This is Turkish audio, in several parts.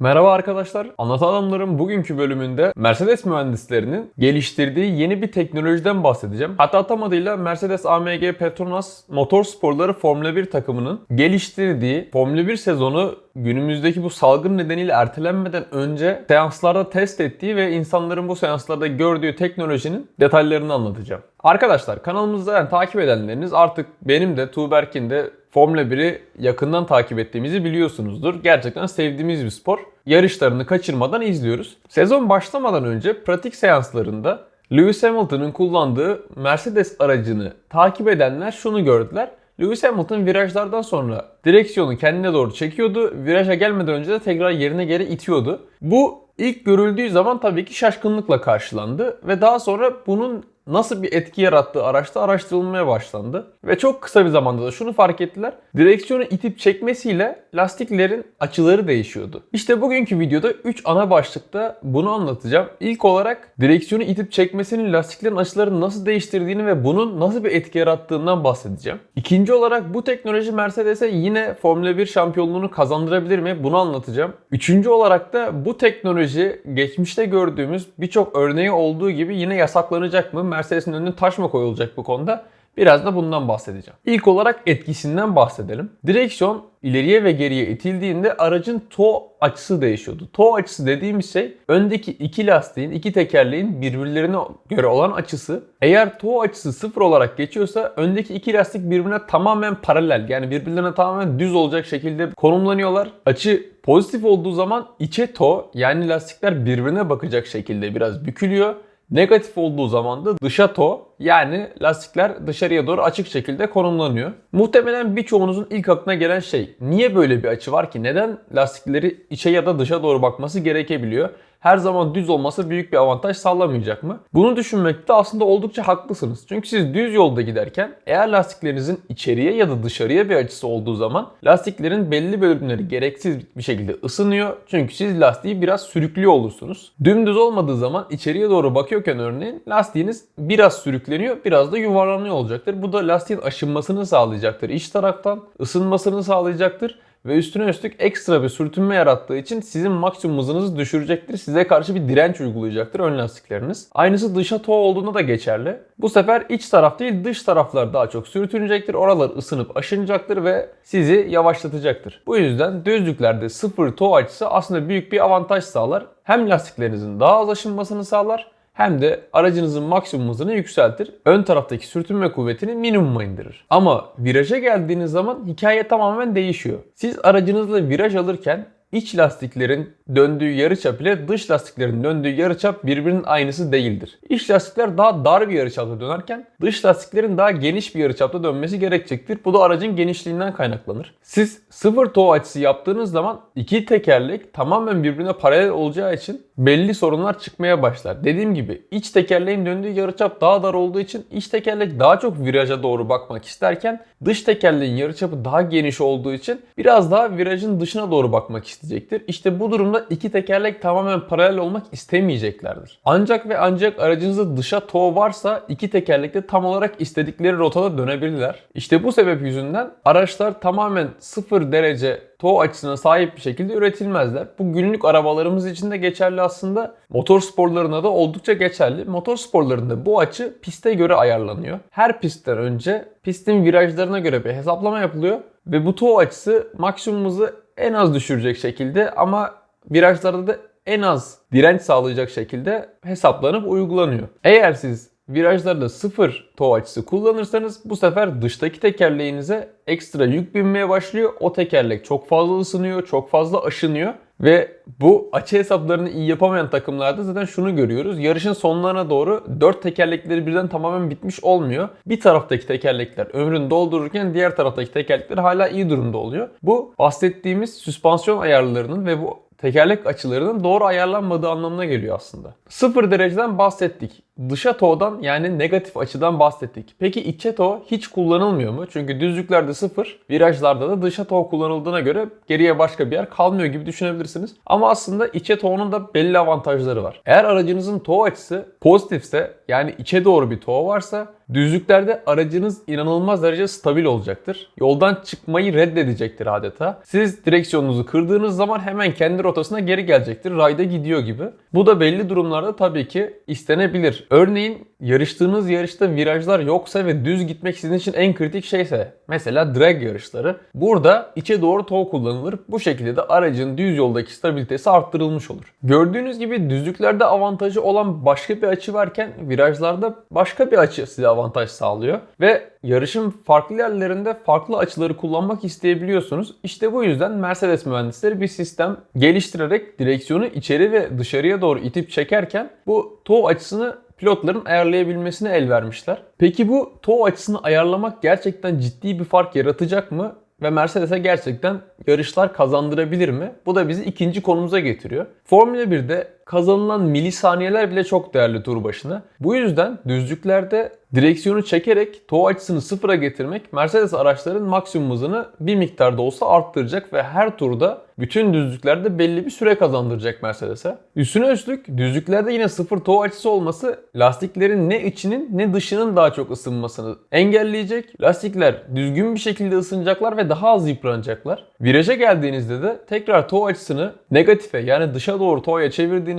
Merhaba arkadaşlar. Anlatan Adamlar'ın bugünkü bölümünde Mercedes mühendislerinin geliştirdiği yeni bir teknolojiden bahsedeceğim. Hatta tam adıyla Mercedes AMG Petronas Motorsporları Formula 1 takımının geliştirdiği Formula 1 sezonu günümüzdeki bu salgın nedeniyle ertelenmeden önce seanslarda test ettiği ve insanların bu seanslarda gördüğü teknolojinin detaylarını anlatacağım. Arkadaşlar kanalımızda yani takip edenleriniz artık benim de Tuğberk'in de Formula 1'i yakından takip ettiğimizi biliyorsunuzdur. Gerçekten sevdiğimiz bir spor. Yarışlarını kaçırmadan izliyoruz. Sezon başlamadan önce pratik seanslarında Lewis Hamilton'ın kullandığı Mercedes aracını takip edenler şunu gördüler. Lewis Hamilton virajlardan sonra direksiyonu kendine doğru çekiyordu. Viraja gelmeden önce de tekrar yerine geri itiyordu. Bu ilk görüldüğü zaman tabii ki şaşkınlıkla karşılandı ve daha sonra bunun nasıl bir etki yarattığı araçta araştırılmaya başlandı. Ve çok kısa bir zamanda da şunu fark ettiler. Direksiyonu itip çekmesiyle lastiklerin açıları değişiyordu. İşte bugünkü videoda 3 ana başlıkta bunu anlatacağım. İlk olarak direksiyonu itip çekmesinin lastiklerin açılarını nasıl değiştirdiğini ve bunun nasıl bir etki yarattığından bahsedeceğim. İkinci olarak bu teknoloji Mercedes'e yine Formula 1 şampiyonluğunu kazandırabilir mi? Bunu anlatacağım. Üçüncü olarak da bu teknoloji geçmişte gördüğümüz birçok örneği olduğu gibi yine yasaklanacak mı? Mercedes'in önüne taş mı koyulacak bu konuda? Biraz da bundan bahsedeceğim. İlk olarak etkisinden bahsedelim. Direksiyon ileriye ve geriye itildiğinde aracın toe açısı değişiyordu. Toe açısı dediğimiz şey öndeki iki lastiğin, iki tekerleğin birbirlerine göre olan açısı. Eğer toe açısı sıfır olarak geçiyorsa öndeki iki lastik birbirine tamamen paralel yani birbirlerine tamamen düz olacak şekilde konumlanıyorlar. Açı pozitif olduğu zaman içe toe yani lastikler birbirine bakacak şekilde biraz bükülüyor. Negatif olduğu zaman da dışa to yani lastikler dışarıya doğru açık şekilde konumlanıyor. Muhtemelen birçoğunuzun ilk aklına gelen şey niye böyle bir açı var ki? Neden lastikleri içe ya da dışa doğru bakması gerekebiliyor? her zaman düz olması büyük bir avantaj sağlamayacak mı? Bunu düşünmekte aslında oldukça haklısınız. Çünkü siz düz yolda giderken eğer lastiklerinizin içeriye ya da dışarıya bir açısı olduğu zaman lastiklerin belli bölümleri gereksiz bir şekilde ısınıyor. Çünkü siz lastiği biraz sürüklüyor olursunuz. Dümdüz olmadığı zaman içeriye doğru bakıyorken örneğin lastiğiniz biraz sürükleniyor, biraz da yuvarlanıyor olacaktır. Bu da lastiğin aşınmasını sağlayacaktır. İç taraftan ısınmasını sağlayacaktır ve üstüne üstlük ekstra bir sürtünme yarattığı için sizin maksimum hızınızı düşürecektir. Size karşı bir direnç uygulayacaktır ön lastikleriniz. Aynısı dışa toe olduğunda da geçerli. Bu sefer iç taraf değil dış taraflar daha çok sürtünecektir. Oralar ısınıp aşınacaktır ve sizi yavaşlatacaktır. Bu yüzden düzlüklerde sıfır toe açısı aslında büyük bir avantaj sağlar. Hem lastiklerinizin daha az aşınmasını sağlar hem de aracınızın maksimum hızını yükseltir. Ön taraftaki sürtünme kuvvetini minimuma indirir. Ama viraja geldiğiniz zaman hikaye tamamen değişiyor. Siz aracınızla viraj alırken iç lastiklerin döndüğü yarıçap ile dış lastiklerin döndüğü yarıçap birbirinin aynısı değildir. İç lastikler daha dar bir yarıçapta dönerken dış lastiklerin daha geniş bir yarıçapta dönmesi gerekecektir. Bu da aracın genişliğinden kaynaklanır. Siz sıfır toe açısı yaptığınız zaman iki tekerlek tamamen birbirine paralel olacağı için belli sorunlar çıkmaya başlar. Dediğim gibi iç tekerleğin döndüğü yarıçap daha dar olduğu için iç tekerlek daha çok viraja doğru bakmak isterken dış tekerleğin yarıçapı daha geniş olduğu için biraz daha virajın dışına doğru bakmak isteyecektir. İşte bu durumda iki tekerlek tamamen paralel olmak istemeyeceklerdir. Ancak ve ancak aracınızda dışa toe varsa iki tekerlek de tam olarak istedikleri rotada dönebilirler. İşte bu sebep yüzünden araçlar tamamen sıfır derece toe açısına sahip bir şekilde üretilmezler. Bu günlük arabalarımız için de geçerli aslında. Motor sporlarına da oldukça geçerli. Motor sporlarında bu açı piste göre ayarlanıyor. Her pistten önce pistin virajlarına göre bir hesaplama yapılıyor ve bu toe açısı maksimum en az düşürecek şekilde ama virajlarda da en az direnç sağlayacak şekilde hesaplanıp uygulanıyor. Eğer siz virajlarda sıfır toe açısı kullanırsanız bu sefer dıştaki tekerleğinize ekstra yük binmeye başlıyor. O tekerlek çok fazla ısınıyor, çok fazla aşınıyor. Ve bu açı hesaplarını iyi yapamayan takımlarda zaten şunu görüyoruz. Yarışın sonlarına doğru 4 tekerlekleri birden tamamen bitmiş olmuyor. Bir taraftaki tekerlekler ömrünü doldururken diğer taraftaki tekerlekler hala iyi durumda oluyor. Bu bahsettiğimiz süspansiyon ayarlarının ve bu tekerlek açılarının doğru ayarlanmadığı anlamına geliyor aslında. Sıfır dereceden bahsettik. Dışa toğdan yani negatif açıdan bahsettik. Peki içe toğ hiç kullanılmıyor mu? Çünkü düzlüklerde sıfır, virajlarda da dışa toğ kullanıldığına göre geriye başka bir yer kalmıyor gibi düşünebilirsiniz. Ama aslında içe toğunun da belli avantajları var. Eğer aracınızın toğ açısı pozitifse yani içe doğru bir toğ varsa Düzlüklerde aracınız inanılmaz derece stabil olacaktır. Yoldan çıkmayı reddedecektir adeta. Siz direksiyonunuzu kırdığınız zaman hemen kendi rotasına geri gelecektir. Rayda gidiyor gibi. Bu da belli durumlarda tabii ki istenebilir. Örneğin yarıştığınız yarışta virajlar yoksa ve düz gitmek sizin için en kritik şeyse mesela drag yarışları. Burada içe doğru tow kullanılır. Bu şekilde de aracın düz yoldaki stabilitesi arttırılmış olur. Gördüğünüz gibi düzlüklerde avantajı olan başka bir açı varken virajlarda başka bir açı size avantaj sağlıyor. Ve yarışın farklı yerlerinde farklı açıları kullanmak isteyebiliyorsunuz. İşte bu yüzden Mercedes mühendisleri bir sistem geliştirerek direksiyonu içeri ve dışarıya doğru itip çekerken bu tow açısını pilotların ayarlayabilmesine el vermişler. Peki bu tow açısını ayarlamak gerçekten ciddi bir fark yaratacak mı? Ve Mercedes'e gerçekten yarışlar kazandırabilir mi? Bu da bizi ikinci konumuza getiriyor. Formula 1'de kazanılan milisaniyeler bile çok değerli tur başına. Bu yüzden düzlüklerde direksiyonu çekerek tow açısını sıfıra getirmek Mercedes araçların maksimum hızını bir miktarda olsa arttıracak ve her turda bütün düzlüklerde belli bir süre kazandıracak Mercedes'e. Üstüne üstlük düzlüklerde yine sıfır tow açısı olması lastiklerin ne içinin ne dışının daha çok ısınmasını engelleyecek. Lastikler düzgün bir şekilde ısınacaklar ve daha az yıpranacaklar. Viraja geldiğinizde de tekrar tow açısını negatife yani dışa doğru tow'a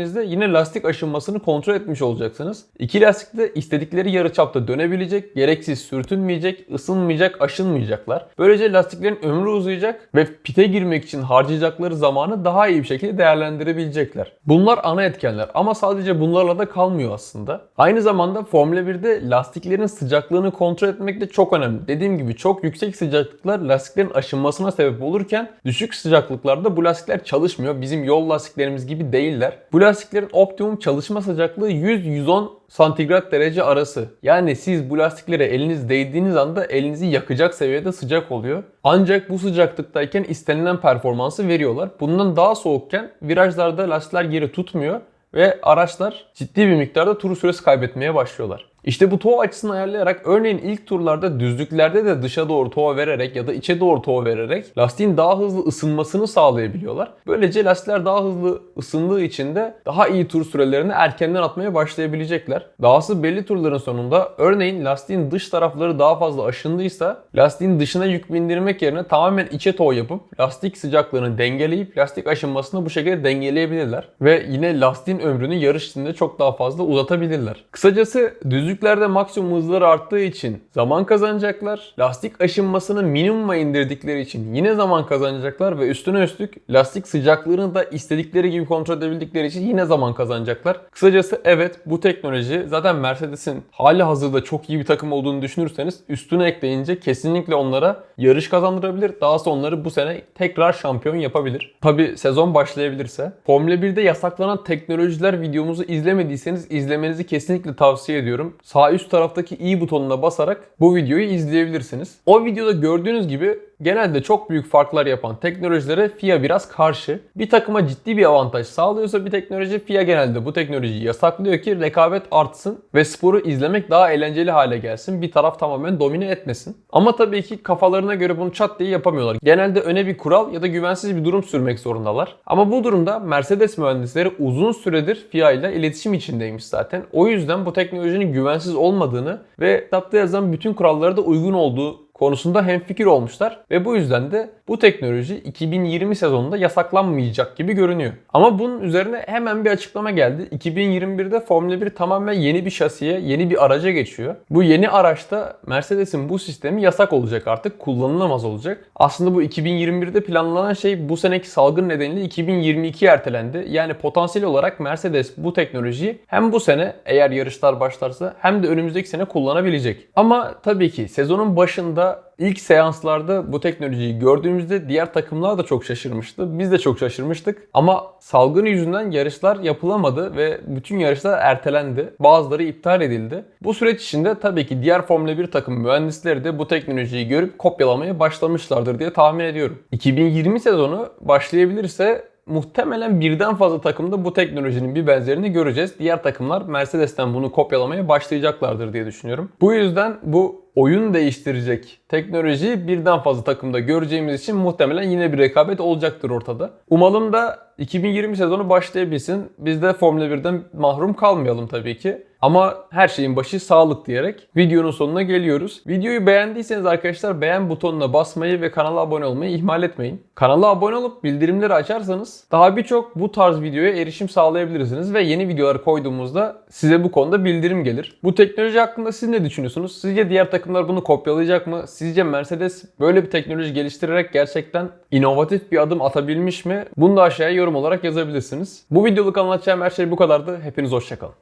çevirdiğinizde yine lastik aşınmasını kontrol etmiş olacaksınız. İki lastik de istedikleri yarıçapta dönebilecek, gereksiz sürtünmeyecek, ısınmayacak, aşınmayacaklar. Böylece lastiklerin ömrü uzayacak ve pite girmek için harcayacakları zamanı daha iyi bir şekilde değerlendirebilecekler. Bunlar ana etkenler ama sadece bunlarla da kalmıyor aslında. Aynı zamanda Formula 1'de lastiklerin sıcaklığını kontrol etmek de çok önemli. Dediğim gibi çok yüksek sıcaklıklar lastiklerin aşınmasına sebep olurken düşük sıcaklıklarda bu lastikler çalışmıyor. Bizim yol lastiklerimiz gibi değiller. Bu lastiklerin optimum çalışma sıcaklığı 100-110 santigrat derece arası. Yani siz bu lastiklere eliniz değdiğiniz anda elinizi yakacak seviyede sıcak oluyor. Ancak bu sıcaklıktayken istenilen performansı veriyorlar. Bundan daha soğukken virajlarda lastikler geri tutmuyor ve araçlar ciddi bir miktarda tur süresi kaybetmeye başlıyorlar. İşte bu tow açısını ayarlayarak örneğin ilk turlarda düzlüklerde de dışa doğru tow vererek ya da içe doğru tow vererek lastiğin daha hızlı ısınmasını sağlayabiliyorlar. Böylece lastikler daha hızlı ısındığı için de daha iyi tur sürelerini erkenden atmaya başlayabilecekler. Dahası belli turların sonunda örneğin lastiğin dış tarafları daha fazla aşındıysa lastiğin dışına yük bindirmek yerine tamamen içe tow yapıp lastik sıcaklığını dengeleyip lastik aşınmasını bu şekilde dengeleyebilirler. Ve yine lastiğin ömrünü yarış içinde çok daha fazla uzatabilirler. Kısacası düzlük Düzlüklerde maksimum hızları arttığı için zaman kazanacaklar. Lastik aşınmasını minimuma indirdikleri için yine zaman kazanacaklar ve üstüne üstlük lastik sıcaklığını da istedikleri gibi kontrol edebildikleri için yine zaman kazanacaklar. Kısacası evet bu teknoloji zaten Mercedes'in hali hazırda çok iyi bir takım olduğunu düşünürseniz üstüne ekleyince kesinlikle onlara yarış kazandırabilir. Daha sonra onları bu sene tekrar şampiyon yapabilir. Tabi sezon başlayabilirse. Formula 1'de yasaklanan teknolojiler videomuzu izlemediyseniz izlemenizi kesinlikle tavsiye ediyorum sağ üst taraftaki i butonuna basarak bu videoyu izleyebilirsiniz. O videoda gördüğünüz gibi genelde çok büyük farklar yapan teknolojilere FIA biraz karşı. Bir takıma ciddi bir avantaj sağlıyorsa bir teknoloji FIA genelde bu teknolojiyi yasaklıyor ki rekabet artsın ve sporu izlemek daha eğlenceli hale gelsin. Bir taraf tamamen domine etmesin. Ama tabii ki kafalarına göre bunu çat diye yapamıyorlar. Genelde öne bir kural ya da güvensiz bir durum sürmek zorundalar. Ama bu durumda Mercedes mühendisleri uzun süredir FIA ile iletişim içindeymiş zaten. O yüzden bu teknolojinin güvensiz olmadığını ve kitapta yazan bütün kurallara da uygun olduğu konusunda hemfikir olmuşlar ve bu yüzden de bu teknoloji 2020 sezonunda yasaklanmayacak gibi görünüyor. Ama bunun üzerine hemen bir açıklama geldi. 2021'de Formula 1 tamamen yeni bir şasiye, yeni bir araca geçiyor. Bu yeni araçta Mercedes'in bu sistemi yasak olacak artık, kullanılamaz olacak. Aslında bu 2021'de planlanan şey bu seneki salgın nedeniyle 2022'ye ertelendi. Yani potansiyel olarak Mercedes bu teknolojiyi hem bu sene eğer yarışlar başlarsa hem de önümüzdeki sene kullanabilecek. Ama tabii ki sezonun başında ilk seanslarda bu teknolojiyi gördüğümüzde diğer takımlar da çok şaşırmıştı. Biz de çok şaşırmıştık. Ama salgın yüzünden yarışlar yapılamadı ve bütün yarışlar ertelendi. Bazıları iptal edildi. Bu süreç içinde tabii ki diğer Formula 1 takım mühendisleri de bu teknolojiyi görüp kopyalamaya başlamışlardır diye tahmin ediyorum. 2020 sezonu başlayabilirse muhtemelen birden fazla takımda bu teknolojinin bir benzerini göreceğiz. Diğer takımlar Mercedes'ten bunu kopyalamaya başlayacaklardır diye düşünüyorum. Bu yüzden bu oyun değiştirecek teknolojiyi birden fazla takımda göreceğimiz için muhtemelen yine bir rekabet olacaktır ortada. Umalım da 2020 sezonu başlayabilsin. Biz de Formula 1'den mahrum kalmayalım tabii ki. Ama her şeyin başı sağlık diyerek videonun sonuna geliyoruz. Videoyu beğendiyseniz arkadaşlar beğen butonuna basmayı ve kanala abone olmayı ihmal etmeyin. Kanala abone olup bildirimleri açarsanız daha birçok bu tarz videoya erişim sağlayabilirsiniz ve yeni videolar koyduğumuzda size bu konuda bildirim gelir. Bu teknoloji hakkında siz ne düşünüyorsunuz? Sizce diğer takımlar bunu kopyalayacak mı? Sizce Mercedes böyle bir teknoloji geliştirerek gerçekten inovatif bir adım atabilmiş mi? Bunu da aşağıya yorum olarak yazabilirsiniz. Bu videoluk anlatacağım her şey bu kadardı. Hepiniz hoşçakalın.